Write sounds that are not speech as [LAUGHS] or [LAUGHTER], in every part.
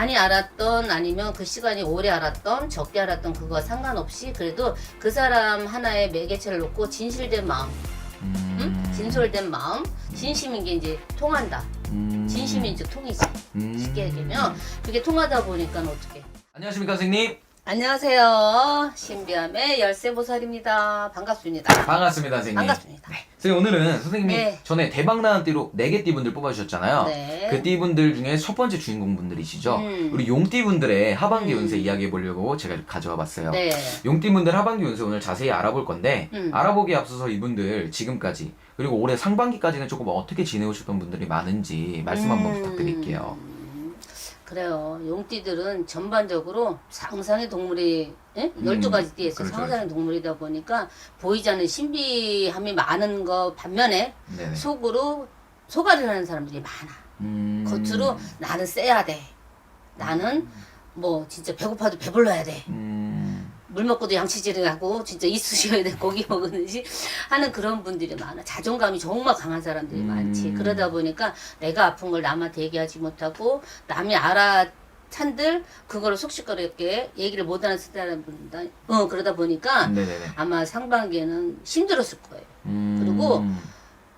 많이 알았던 아니면 그 시간이 오래 알았던 적게 알았던 그거 상관없이 그래도 그 사람 하나의 매개체를 놓고 진실된 마음, 음. 응? 진솔된 마음, 진심인 게 이제 통한다. 음. 진심이 이제 통이지. 음. 쉽게 얘기하면 그게 통하다 보니까 어떻게? 안녕하십니까 선생님 안녕하세요. 신비함의 열쇠보살입니다. 반갑습니다. 반갑습니다 선생님 반갑습니다. 선생님 오늘은 선생님이 네. 전에 대박 나는 띠로 4개 띠분들 뽑아주셨잖아요 네. 그 띠분들 중에 첫 번째 주인공분들이시죠 음. 우리 용띠분들의 하반기 음. 운세 이야기해 보려고 제가 가져와 봤어요 네. 용띠분들 하반기 운세 오늘 자세히 알아볼 건데 음. 알아보기에 앞서서 이분들 지금까지 그리고 올해 상반기까지는 조금 어떻게 지내오셨던 분들이 많은지 말씀 한번 음. 부탁드릴게요 그래요. 용띠들은 전반적으로 상상의 동물이 예? 12가지 띠에서 그렇죠, 상상의 동물이다 보니까 보이지 않는 신비함이 많은 거 반면에 네네 속으로 소가를 하는 사람들이 많아. 음. 겉으로 나는 세야 돼. 나는 뭐 진짜 배고파도 배불러야 돼. 음. 물 먹고도 양치질을 하고 진짜 이쑤셔야 돼 고기 먹는지 하는 그런 분들이 많아 자존감이 정말 강한 사람들이 음. 많지 그러다 보니까 내가 아픈 걸 남한테 얘기하지 못하고 남이 알아 찬들 그거를 속시끄럽게 얘기를 못하는 사람들 어 그러다 보니까 네네네 아마 상반기에는 힘들었을 거예요 음. 그리고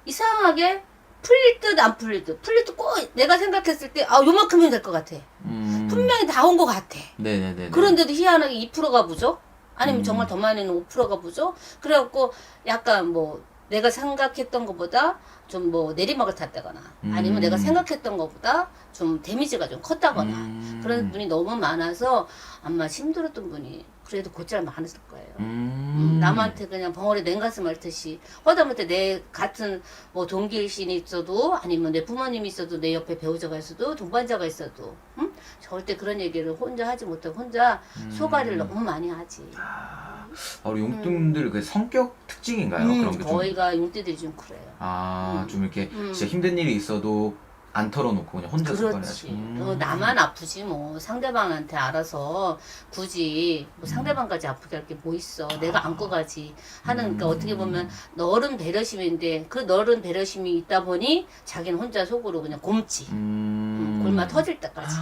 이상하게 풀릴 듯 안 풀릴 듯 풀릴 듯 꼭 내가 생각했을 때 아 요만큼이면 될것 같아 음. 분명히 다온것 같아 네네네 그런데도 희한하게 2%가 부족? 아니면 음. 정말 더 많이는 5%가 부족? 그래갖고 약간 뭐 내가 생각했던 것보다 좀 뭐 내리막을 탔다거나 아니면 음. 내가 생각했던 것보다 좀 데미지가 좀 컸다거나 음. 그런 분이 너무 많아서 아마 힘들었던 분이 그래도 곧잘 많았을 거예요. 음. 음, 남한테 그냥 벙어리 냉가슴 앓듯이 하다못해 내 같은 뭐 동기일신이 있어도 아니면 내 부모님이 있어도 내 옆에 배우자가 있어도 동반자가 있어도 음? 절대 그런 얘기를 혼자 하지 못하고 혼자 소가리를 너무 많이 하지. 아, 우리 용뚱들 그 성격 특징인가요? 음, 그런 게 좀. 거의가 용띠들이 좀 그래요. 아, 음. 좀 이렇게 음. 진짜 힘든 일이 있어도 안 털어놓고 그냥 혼자 소가리 그렇지. 하시고. 음. 어, 나만 아프지 뭐 상대방한테 알아서 굳이 뭐 상대방까지 아프게 할 게 뭐 있어. 내가 안고 가지 하는 그러니까 음. 어떻게 보면 너른 배려심인데 그 너른 배려심이 있다 보니 자기는 혼자 속으로 그냥 곰지. 음. 음, 골마 터질 때까지.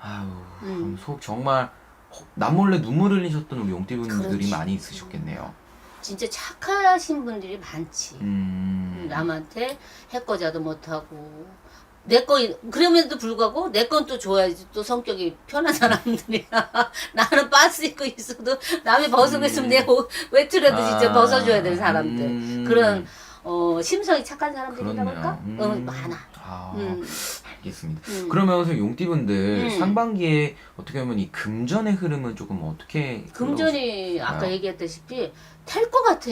아유, 음. 속 정말 남몰래 눈물 흘리셨던 우리 용띠분들이 그렇지. 많이 있으셨겠네요. 진짜 착하신 분들이 많지. 음. 남한테 해코자도 못하고 내 거 그럼에도 불구하고 내 건 또 좋아야지 또 성격이 편한 사람들이야 [LAUGHS] 나는 빠스 입고 있어도 남이 벗고 있으면 내 옷 외투라도 진짜 아, 벗어줘야 되는 사람들 음. 그런 어 심성이 착한 사람들이라고. 할까 음. 어, 많아 아, 음. 알겠습니다. 음. 그러면 선생님 용띠분들 음. 상반기에 어떻게 보면 이 금전의 흐름은 조금 어떻게 금전이 아까 흘러오실까요? 얘기했다시피 될 것 같아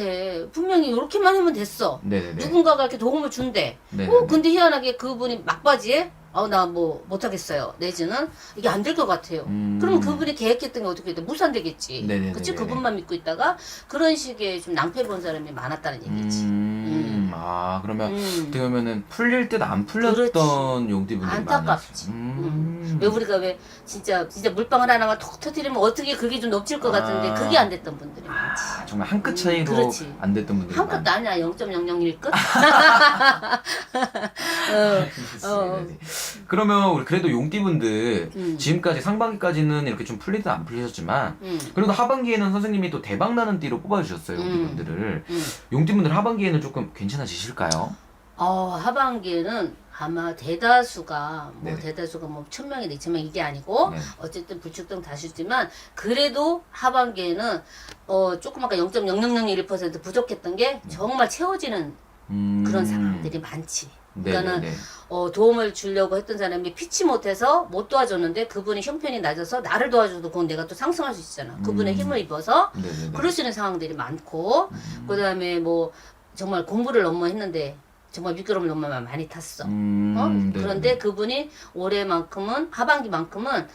분명히 이렇게만 하면 됐어 네네네. 누군가가 이렇게 도움을 준대 네네네. 어, 근데 희한하게 그분이 막바지에 어, 나 뭐 못하겠어요. 내지는 이게 안 될 것 같아요. 음. 그럼 그분이 계획했던 게 어떻게 돼? 무산되겠지. 네네네네네. 그치? 그분만 믿고 있다가 그런 식의 좀 낭패 본 사람이 많았다는 얘기지. 음. 아 그러면 음. 어떻게 보면은 풀릴 듯 안 풀렸던 용띠분들이 안타깝지. 많이 있어요. 음. 왜 우리가 왜 진짜 진짜 물방울 하나만 톡 터뜨리면 어떻게 그게 좀 넘칠 것 같은데 아. 그게 안 됐던 분들이 많지. 아, 정말 한 끗 차이로 음, 그렇지. 안 됐던 분들이 한 끝도 아니야. 0.001 끝? [LAUGHS] [LAUGHS] 어, 어. 네 네. 그러면 우리 그래도 용띠분들 음. 지금까지 상반기까지는 이렇게 좀 풀리듯 안 풀리셨지만 음. 그래도 하반기에는 선생님이 또 대박 나는 띠로 뽑아주셨어요 음. 용띠분들을 음. 용띠분들 하반기에는 조금 괜찮아지실까요? 어, 하반기에는 아마 대다수가 뭐 네네. 대다수가 뭐 천 명이 있지만 이게 아니고 네. 어쨌든 불축등 다수지만 그래도 하반기에는 어 조금 아까 0.0001% 부족했던 게 정말 채워지는 음. 그런 상황들이 많지. 그러니까는 네네네. 어 도움을 주려고 했던 사람이 피치 못해서 못 도와줬는데 그분이 형편이 낮아서 나를 도와줘도 그건 내가 또 상승할 수 있잖아. 그분의 음. 힘을 입어서 네네네. 그럴 수 있는 상황들이 많고 음. 그다음에 뭐 정말 공부를 너무 했는데 정말 미끄럼을 너무 많이 탔어. 음, 어? 네네네. 그런데 그분이 올해만큼은 하반기만큼은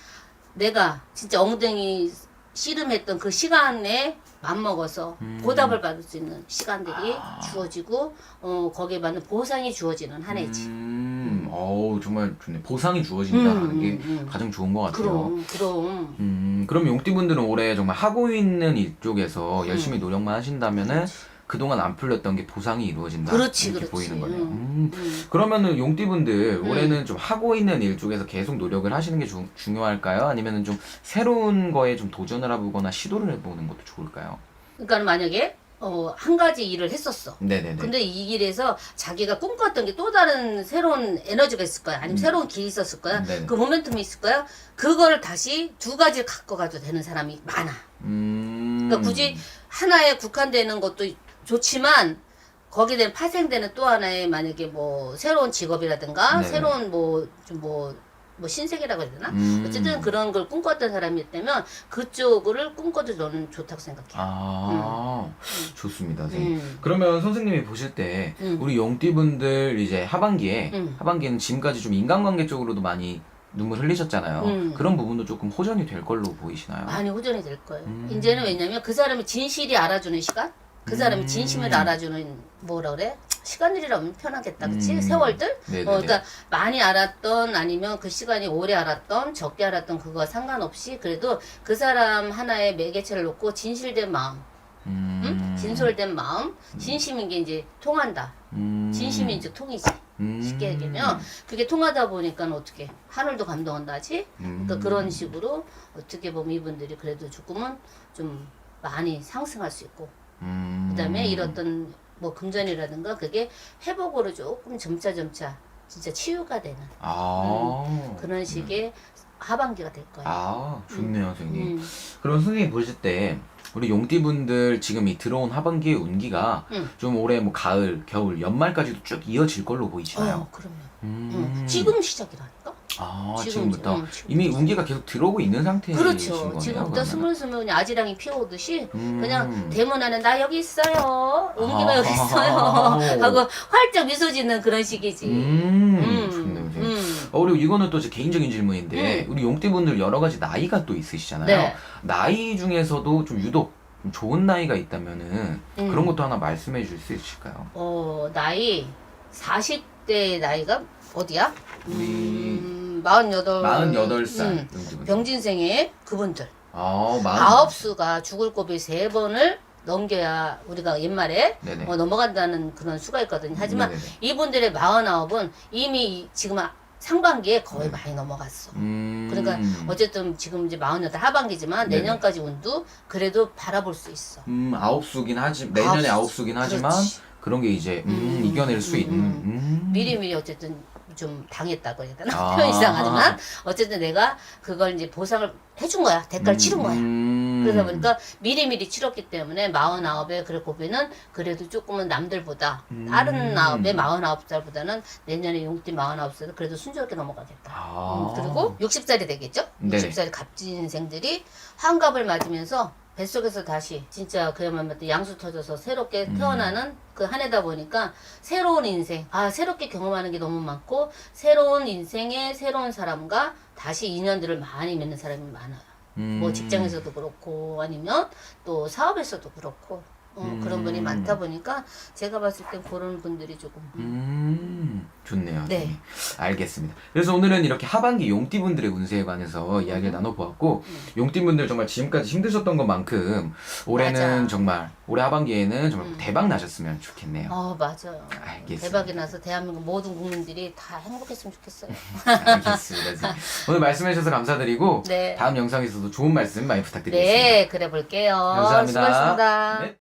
내가 진짜 엉덩이 씨름했던 그 시간에 맘먹어서 음. 보답을 받을 수 있는 시간들이 아. 주어지고 어 거기에 맞는 보상이 주어지는 한 해지. 음, 어우 정말 좋네. 보상이 주어진다는 음, 게 음, 음. 가장 좋은 것 같아요. 그럼 그럼 음, 그럼 용띠분들은 올해 정말 하고 있는 이쪽에서 음. 열심히 노력만 하신다면은 그동안 안 풀렸던 게 보상이 이루어진다. 그렇지, 이렇게 그렇지. 보이는 거네요. 음. 음. 음. 그러면은 용띠분들 음. 올해는 좀 하고 있는 일 쪽에서 계속 노력을 하시는 게 주- 중요할까요? 아니면은 좀 새로운 거에 좀 도전을 해보거나 시도를 해보는 것도 좋을까요? 그러니까 만약에 어, 한 가지 일을 했었어. 네네네. 근데 이 길에서 자기가 꿈꿨던 게 또 다른 새로운 에너지가 있을 거야. 아니면 새로운 길이 있었을 거야. 음. 네네. 그 모멘텀이 있을 거야. 그걸 다시 두 가지를 갖고 가도 되는 사람이 많아. 음. 그러니까 굳이 하나에 국한되는 것도 좋지만 거기에 대한 파생되는 또 하나의 만약에 뭐 새로운 직업이라든가 네네. 새로운 뭐좀뭐뭐 신세계라고 해야 되나? 음. 어쨌든 그런 걸 꿈꿨던 사람이 있다면 그쪽을 꿈꿔도 너는 좋다고 생각해. 아, 좋습니다. 선생님. 음. 그러면 선생님이 보실 때 음. 우리 용띠분들 이제 하반기에 음. 하반기에는 지금까지 좀 인간관계 쪽으로도 많이 눈물 흘리셨잖아요. 음. 그런 부분도 조금 호전이 될 걸로 보이시나요? 많이 호전이 될 거예요. 음. 이제는 왜냐면 그 사람이 진실이 알아주는 시간? 그 사람이 음. 진심을 알아주는 뭐라 그래? 시간들이라면 편하겠다. 그치? 음. 세월들? 네네네. 어, 그러니까 많이 알았던 아니면 그 시간이 오래 알았던 적게 알았던 그거와 상관없이 그래도 그 사람 하나의 매개체를 놓고 진실된 마음, 음. 응? 진솔된 마음, 진심인 게 이제 통한다. 음. 진심이 이제 통이지. 음. 쉽게 얘기하면 그게 통하다 보니까 어떻게 하늘도 감동한다지. 음. 그러니까 그런 식으로 어떻게 보면 이분들이 그래도 조금은 좀 많이 상승할 수 있고 음. 그다음에 이렇던 뭐 금전이라든가 그게 회복으로 조금 점차 점차 진짜 치유가 되는 아. 그런 식의 하반기가 될 거예요. 아, 좋네요, 선생님. 음. 그럼 선생님 보실 때 우리 용띠분들 지금 이 들어온 하반기의 운기가 음. 좀 올해 뭐 가을, 겨울, 연말까지도 쭉 이어질 걸로 보이시나요? 어, 그럼요. 음. 음. 지금 시작이라니까. 아, 지금, 지금부터 음, 지금부터. 이미 운기가 계속 들어오고 있는 상태이신 그렇죠. 거네요. 지금부터 그러면은. 스물스물 그냥 아지랑이 피어오듯이 음. 그냥 대문 안에 나 여기 있어요. 아. 여기 있어요. [LAUGHS] 하고 활짝 미소 짓는 그런 식이지. 음, 음, 좋네요, 선생님. 음. 어, 그리고 이거는 또 제 개인적인 질문인데 우리 용띠분들 여러 가지 나이가 또 있으시잖아요. 네. 나이 중에서도 좀 유독 좀 좋은 나이가 있다면은 음. 그런 것도 하나 말씀해 줄 수 있을까요? 어, 나이 40대 나이가 어디야? 우리 음, 48. 48살 음. 병진생의 그분들. 아, 마흔. 아홉 수가 죽을 고비 세 번을 넘겨야 우리가 옛말에 네네. 어, 넘어간다는 그런 수가 있거든요. 하지만 네네네. 이분들의 49은 이미 지금 상반기에 거의 많이 넘어갔어. 음. 그러니까 어쨌든 지금 이제 48 하반기지만 네네. 내년까지 운도 그래도 바라볼 수 있어. 음, 아홉 수긴 하지 내년에 아홉 아홉 수긴 하지만 그렇지. 그런게 이제 음, 음, 이겨낼 수 음, 있는 음. 미리미리 어쨌든 좀 당했다고 해야 되나? 아. [LAUGHS] 표현 이상하지만 어쨌든 내가 그걸 이제 보상을 해준 거야. 대가를 치른 거야. 음. 그러다 보니까 미리미리 치렀기 때문에 49의 그래 고비는 그래도 조금은 남들보다 음. 다른 아홉의 49살보다는 내년에 용띠 49살은 그래도 순조롭게 넘어가겠다. 아. 음, 그리고 60살이 되겠죠? 네네. 60살이 갑진생들이 환갑을 맞으면서 뱃속에서 다시 진짜 그야말로 또 양수 터져서 새롭게 음. 태어나는 그 한 해다 보니까 새로운 인생, 아, 새롭게 경험하는 게 너무 많고 새로운 인생의 새로운 사람과 다시 인연들을 많이 맺는 사람이 많아요. 음. 뭐 직장에서도 그렇고 아니면 또 사업에서도 그렇고 어, 그런 분이 음. 많다 보니까 제가 봤을 땐 그런 분들이 조금 음, 좋네요. 네. 네. 알겠습니다. 그래서 오늘은 이렇게 하반기 용띠분들의 운세에 관해서 음. 이야기를 나눠보았고, 용띠분들 정말 지금까지 힘드셨던 것만큼 올해는 맞아. 정말, 올해 하반기에는 정말 음. 대박 나셨으면 좋겠네요. 어 맞아요. 알겠습니다. 대박이 나서 대한민국 모든 국민들이 다 행복했으면 좋겠어요. 알겠습니다. 선생님. [LAUGHS] 오늘 말씀해주셔서 감사드리고, 네. 다음 영상에서도 좋은 말씀 많이 부탁드리겠습니다. 네, 그래 볼게요. 감사합니다. 수고하셨습니다. 네.